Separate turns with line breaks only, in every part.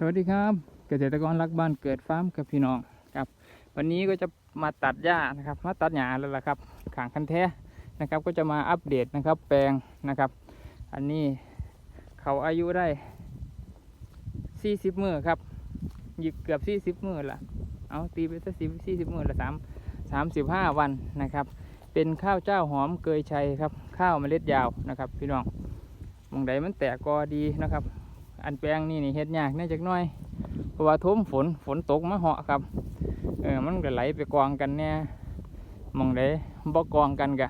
สวัสดีครับเกษตรกรรักบ้านเกิดฟาร์มกับพี่น้องครับ วันนี้ก็จะมาตัดหญ้านะครับมาตัดหญ้าแล้วล่ะครับขางคันแท้นะครับ ก็จะมาอัปเดตนะครับ แปลงนะครับ อันนี้เขาอายุได้ 40 มือครับหยิกเกือบ 40 มือละเอาตีไปสักสิบสี่สิบมือละสามสามสิบห้าวันนะครับ เป็นข้าวเจ้าหอมเกยชัยครับ ข้าวเมล็ดยาวนะครับ พี่น้องหมองใดมันแตกกอดีนะครับ อันแปลงนี่นี่เฮ็ดยากแน่จักหน่อย เพราะว่าทุ่มฝนฝนตกมาเหาะครับ เออมันก็ไหลไปกองกันเนี่ยมองใดบ่กองกันกะ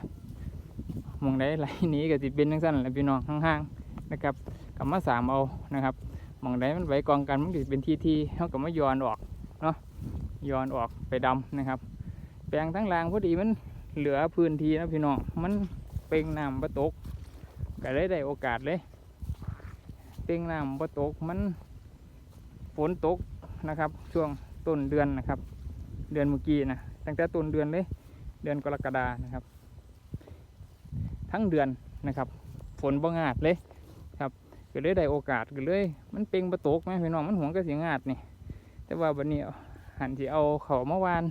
มองใดไหลหนีก็สิเป็นจังซั่นแหละพี่น้องห่างๆนะครับก็มาสามเอานะครับมองใดมันไหลกองกันมันก็เป็นทีทีเฮาก็มาย้อนออกเนาะย้อนออกไปดำนะครับ แปลงทั้งรางพอดีมันเหลือพื้นที่นะพี่น้องมันเป่งน้ำบ่ตกก็เลยได้โอกาสเลย เป่งน้ำบ่ตกมันฝนตกนะครับ ช่วงต้นเดือนนะครับ เดือนเมื่อกี้นะตั้งแต่ต้นเดือนเลย เดือนกรกฎานะครับ ทั้งเดือนนะครับ ฝนบ่งาดเลยครับก็เลยได้โอกาสก็เลย มันเป่งบ่ตกไหมพี่น้องมันหวงก็เสียงาดนี่แต่ว่าวันนี้หันที่เอาเขาเมื่อวาน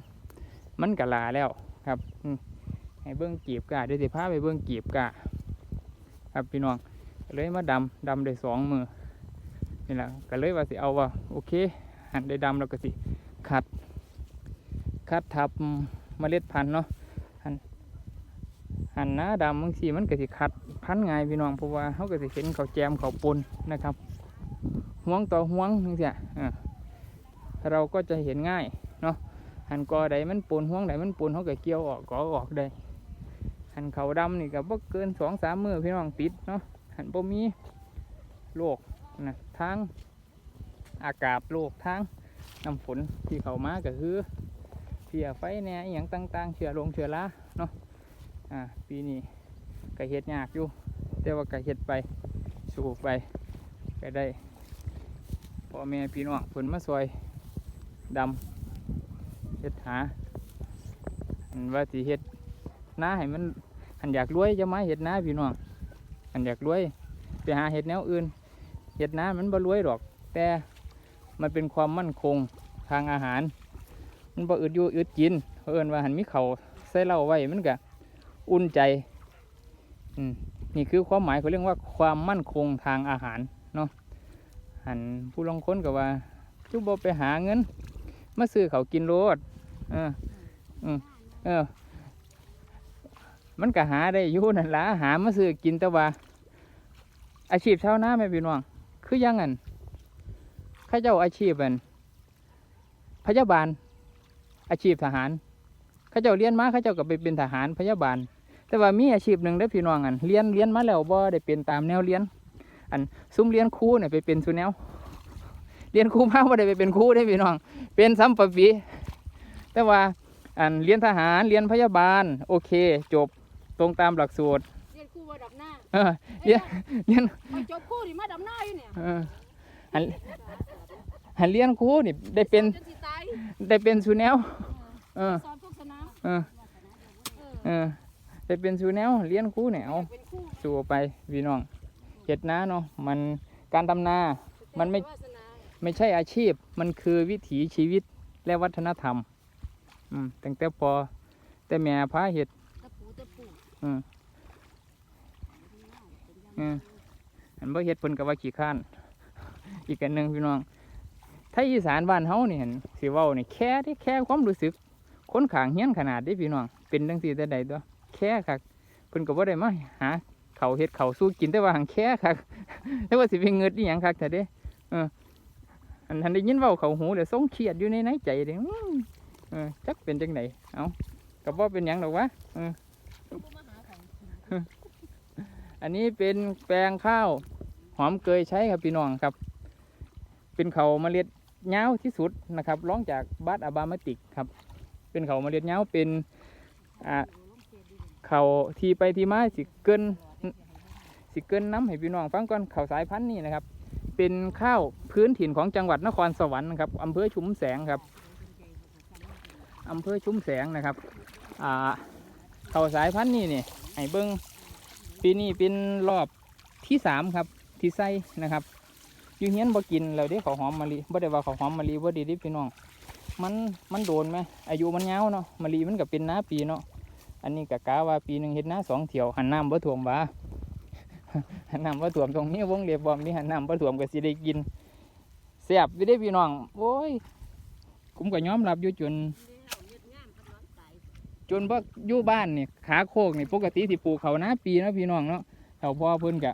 มันกะลาแล้วครับให้เบิ้องกีบกะเดี๋ยวสิพาไปเบิ้องกีบกะ ครับพี่น้อง เลยมาดำดำได้สองมือนี่แหละก็เลยว่าสิเอาว่าโอเค หันได้ดำแล้วก็สิขัดคัดทับเมล็ดพันธุ์เนาะหันหันหน้าดำบางทีมันก็สิขัดพันธุ์ง่ายพี่น้องเพราะว่าเขาก็สิเห็นเขาแจมเขาปนนะครับห่วงต่อห่วงนี่สิอะเราก็จะเห็นง่ายเนาะหันกอใดมันปนห่วงใดมันปนเขาก็เกี่ยวออกกอออกได้หันเขาดำนี่ก็บ่เกินสองสามมือพี่น้องติดเนาะ หันบ่มีโรคนะทางอากาศโรคทางน้ำฝนที่เข้ามาก็คือเพียไฟแหน่อหย่างต่างๆ เชื้อลงเชื้อราเนาะอ่าปีนี้ก็เฮ็ดยากอยู่ แต่ว่าก็เฮ็ดไปสู้ไปก็ได้พ่อแม่พี่น้องเพิ่นมาซอยดำเฮ็ดหาอันว่าสิเฮ็ดหน้าให้มันหันอยากรวยจะมาเฮ็ดหน้าพี่น้อง อันอยากรวยไปหาเห็ดแนวอื่น เห็ดน้ำมันบ่รวยหรอก แต่มันเป็นความมั่นคงทางอาหาร มันบ่อึดอยู่อึดกินเพราะเอิญว่าหันมีเขาวใส่เหล้าไว้มันก็อุ่นใจอืมนี่คือความหมายเขาเรียกว่าความมั่นคงทางอาหารเนาะหันผู้ลางค้นก็ว่าจุบบไปหาเงินมาซื้อเขากินโลดเออเออ มันก็หาได้อยู่นั่นละหามาซื้อกินแต่ว่า อาชีพชาวนาแม่พี่น้อง คือยังงั้นข้าเจ้าอาชีพเป็นพยาบาล อาชีพทหารข้าเจ้าเรียนมาข้าเจ้าก็ไปเป็นทหารพยาบาล แต่ว่ามีอาชีพหนึ่งได้พี่น้องอันเรียนเรียนมาแล้วบ่ได้เป็นตามแนวเรียน อันซุ้มเรียนครูเนี่ยไปเป็นสุแนวเรียนครูมาบ่ได้ไปเป็นครูได้พี่น้อง เป็นซ้ำปะปีแต่ว่าอันเรียนทหารเรียนพยาบาล โอเค จบ ตรงตามหลักสูตร
เรียนครูว่าดับหน้า
เออเรียนเรียน
มาจบครูที่มาดับหน้าอยู่เนี่ย
เออหันหันเรียนครูนี่ได้เป็น
จนสิตาย
ได้เป็นสูแนวเออ
สอนพวกสนาม
เออ
เออ
เออได้เป็นสูแนวเรียนครูเนี่ยเอา
เป็นครู
สู่ไปพี่น้องเห็ดนาเนาะมันการทำนามันไม่
วาสนา
ไม่ใช่อาชีพ มันคือวิถีชีวิตและวัฒนธรรม อืมตั้งแต่พอแต่แม่พาเห็ด
ตะปูตะปู
อืมอืมอันบ่เห็ดเพิ่นก็ว่าขี้ข้าน อีกอันหนึ่งพี่น้องไทยอีสานบ้านเฮานี่เห็นสิเว้านี่แค่ที่แค่ความรู้สึกคนขางเฮียนขนาดนี้พี่น้องเป็นจังซี่แต่ใดตัวแค่คักเพิ่นก็บ่ได้มาหาเขาเฮ็ดเขาสู้กินแต่ว่าหังแค่คักแต่ว่าสิไปเงิดอีหยังคักแต่เด้เอออันทันได้ยินเว้าเขาหูเดี๋ยวทรงเครียดอยู่ในในใจเด้อื้อจักเป็นจังไดเอ้าก็บ่เป็นหยังดอกวะ
ผู้มาหาขอ
อันนี้เป็นแปลงข้าวหอมเกยใช้ครับพี่น้องครับ เป็นเขาเมล็ดเงาวที่สุดนะครับร้องจากบัตอาบามาติกครับ เป็นเขาเมล็ดเงาวเป็นอ่าเขาทีไปทีมาสิเกินสิเกินน้ำให้พี่น้องฟังก่อนเขาสายพันธุ์นี่นะครับ เป็นข้าวพื้นถิ่นของจังหวัดนครสวรรค์นะครับอำเภอชุมแสงครับอำเภอชุมแสงนะครับอ่าเขาสายพันธุ์นี่นี่ ให้เบิ้งปีนี้เป็นรอบที่สามครับที่ใส่นะครับอยู่เฮียนบ่กินแล้วเด้ข้าหอมมะลิบ่ได้ว่าข้าหอมมะลิบ่ดีดิพี่น้องมันมันโดนไหมอายุมันยาวเนาะมะลิมันก็เป็นน้าปีเนาะอันนี้ก็กะว่าปีหนึ่งเฮ็ดนาสองเที่ยวหันน้ำบ่ท่วมว่าหันน้ำบ่ท่วมตรงนี้วงเล็บบ่มีหันน้ำบ่ท่วมก็สิได้กินแซ่บอยู่เด้พี่น้องโอ้ยผมก็ยอมรับอยู่จน จนว่าอยู่บ้านนี่ขาโคกนี่ปกติที่ปลูกเขานาปีนะพี่น้องเนาะแถวพ่อเพิ่นกะ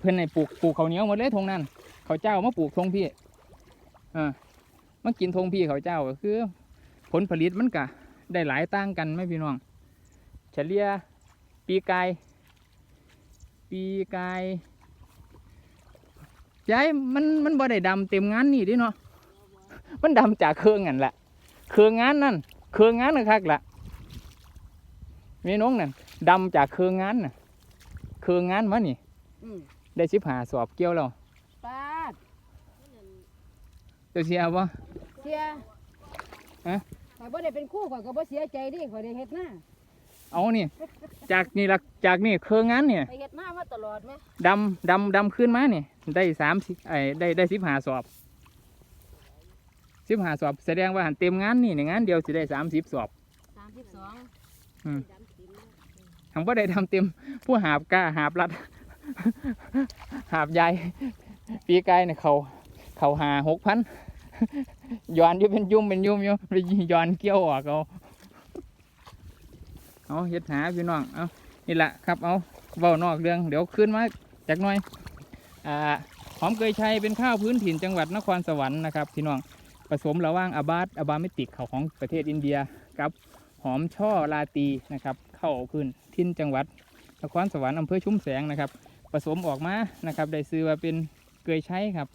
เพิ่นในปลูกปลูกเขาเหนียวหมดเลยทงนั้นเขาเจ้ามาปลูกทงพี่เออมากินทงพี่เขาเจ้าก็คือ ผลผลิตมันกะได้หลายต่างกันไหมพี่น้อง เฉลี่ยปีกาย ปีกายย้ายมันมันบ่ได้ดำเต็มงานนี่ดิเนาะมันดำจากเครื่องนั่นแหละเครื่องงานนั่นเครื่องงานนะครับละ มีน้องนั่นดำจากเครื่องงานน่ะเครื่องงานมานี่
อืม
ได้สิบหาสอบเกี่ยวแล้ว
ปาด
เจะเสียบ่
เสีย
ฮะ
ข่อยบ่ได้เป็นครู่ข่อยก็บ่เสียใจดิข่อยได้เฮ็ดหน้า
เอานี่ จากนี่ละจากนี่เครื่องงานเนี่ย
ไปเฮ็ดหน้ามาตลอดไหม
ดำดำดำขึ้นมานี่ได้สามสิไอ้ได้ได้สิบหาสอบสิบหาสอบ แสดงว่าหันเต็มงานนี่ในงานเดียวสิได้สามสิบสอบ
สามสิบสอง
อืม ทั้งบ่ได้ทำเต็มผู้หาบกล้าหาบรัด หาบใหญ่ปีกายเนี่ยเขา เขาหาหกพันย้อนอยู่เป็นยุ่มเป็นยุ่มอยู่ไปย้อนเกี้ยวออกเอาเอาเฮ็ดหาพี่น้องเอานี่แหละครับเอาเว้านอกเรื่องเดี๋ยวขึ้นมาจากหน่อยอ่าหอมเกยชัยเป็นข้าวพื้นถิ่นจังหวัดนครสวรรค์นะครับพี่น้องผสมระหว่างอาบาสอาบาเมติกเขาของประเทศอินเดียกับหอมช่อลาตีนะครับ เข้าพื้นถิ่นจังหวัดนครสวรรค์อำเภอชุ่มแสงนะครับ ผสมออกมานะครับ ได้ซื้อว่าเป็นเกยใช้ครับ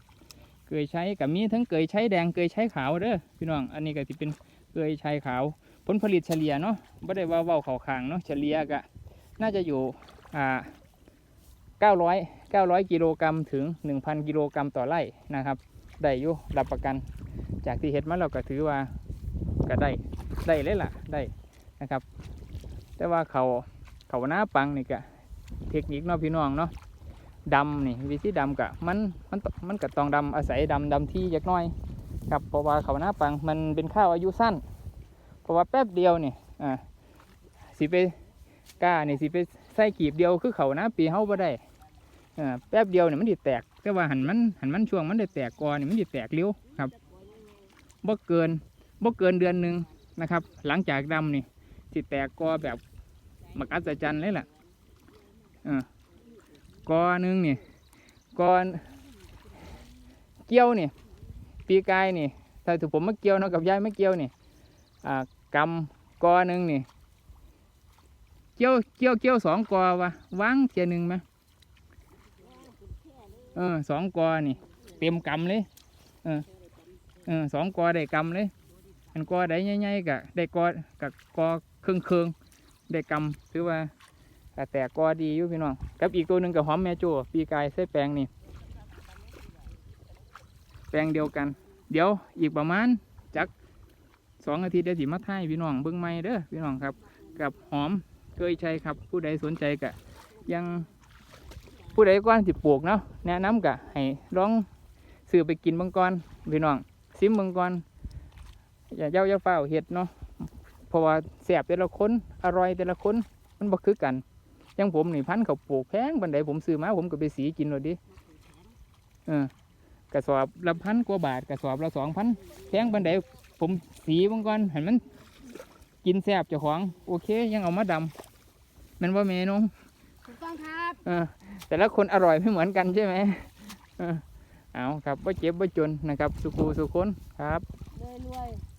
เกยใช้กับมีทั้งเกยใช้แดงเกยใช้ขาวเด้อพี่น้อง อันนี้ก็จะเป็นเกยใช้ขาว ผลผลิตเฉลี่ยเนาะไม่ได้ว่าเว้าเขาคางเนาะ เฉลี่ยก็น่าจะอยู่อ่า900 900 กิโลกรัมถึง 1,000 กิโลกรัมต่อไร่นะครับ ได้อยู่รับประกัน จากที่เห็ดมาเราก็ถือว่าก็ได้ ได้เลยล่ะ ได้นะครับ แต่ว่าเขาเขาหน้าปังนี่ก็เทคนิคเนาะพี่น้องเนาะดำนี่วิธีดำกะมันมันมันก็ต้องดำอาศัยดำดำที่จักน้อยครับเพราะว่าเขาหน้าปังมันเป็นข้าวอายุสั้น เพราะว่าแป๊บเดียวนี่อ่าสิไปก้านี่สิไปใส่กีบเดียวคือเขาหน้าปีเฮาบ่ได้อ่าแป๊บเดียวเนี่ยมันดิแตก แต่ว่าหันมันหันมันช่วงมันได้แตกก่อนนี่มันดิแตกเร็วครับบ่เกินบ่เกินเดือนหนึ่งนะครับ หลังจากดำนี่ สิแตกกอแบบมักอัศจรรย์เลยล่ะเออกอหนึงนี่กอนเกี้ยวนี่ปีกายนี่ถ้าถูกผมมาเกี่ยวเนาะกับยายไม่เกี่ยวนี่อ่ากำกอหนึ่งนี่เกี่ยวเกี่ยวเกี่ยวสองกอวะวางเจียหนึ่งไหมเออสองกอนี่ เต็มกำเลย เออเออสองกอได้กำเลย อันกอได้ใหญ่ๆกะได้กอกับกอ เครื่องเครื่องได้กำถือว่าแตกกอดีอยู่พี่น้องกับอีกตัวหนึ่งกับหอมแม่โจ้ปีกายใส่แปลงนี่ แปลงเดียวกัน เดี๋ยวอีกประมาณจักสองอาทิตย์เดี๋ยวสิมาท่ายพี่น้องเบิ้งไม่เด้อพี่น้องครับ กับหอมเคยใช้ครับ ผู้ใดสนใจกะ ยังผู้ใดก่อนสิปลูกเนาะแนะนำกะให้ลองซื้อไปกินบางก่อนพี่น้องซิมบางก่อนอย่าเย้าอย่าเฝ้าเห็ดเนาะเพราะว่า แสบแต่ละคนอร่อยแต่ละคนมันบ่คือกันอยังผมนี่พันธุ์เขาปลูกแพงบันไดผมซื้อมาผมก็ไปสีกินเลยดิเออกระสอบละพันกว่าบาทกระสอบละสองพันแพงบันไดผมสีเบางก่อนเห็นมันกินแสบเจ้าของ โอเค ยังเอามาดำแมันว่าเมนู
ถูกต้องครับ
เออแต่ละคนอร่อยไม่เหมือนกันใช่ไหมเออเอาครับว่าเจ็บว่าจนนะครับ สุขูสุคนครับ
รวยรวยๆ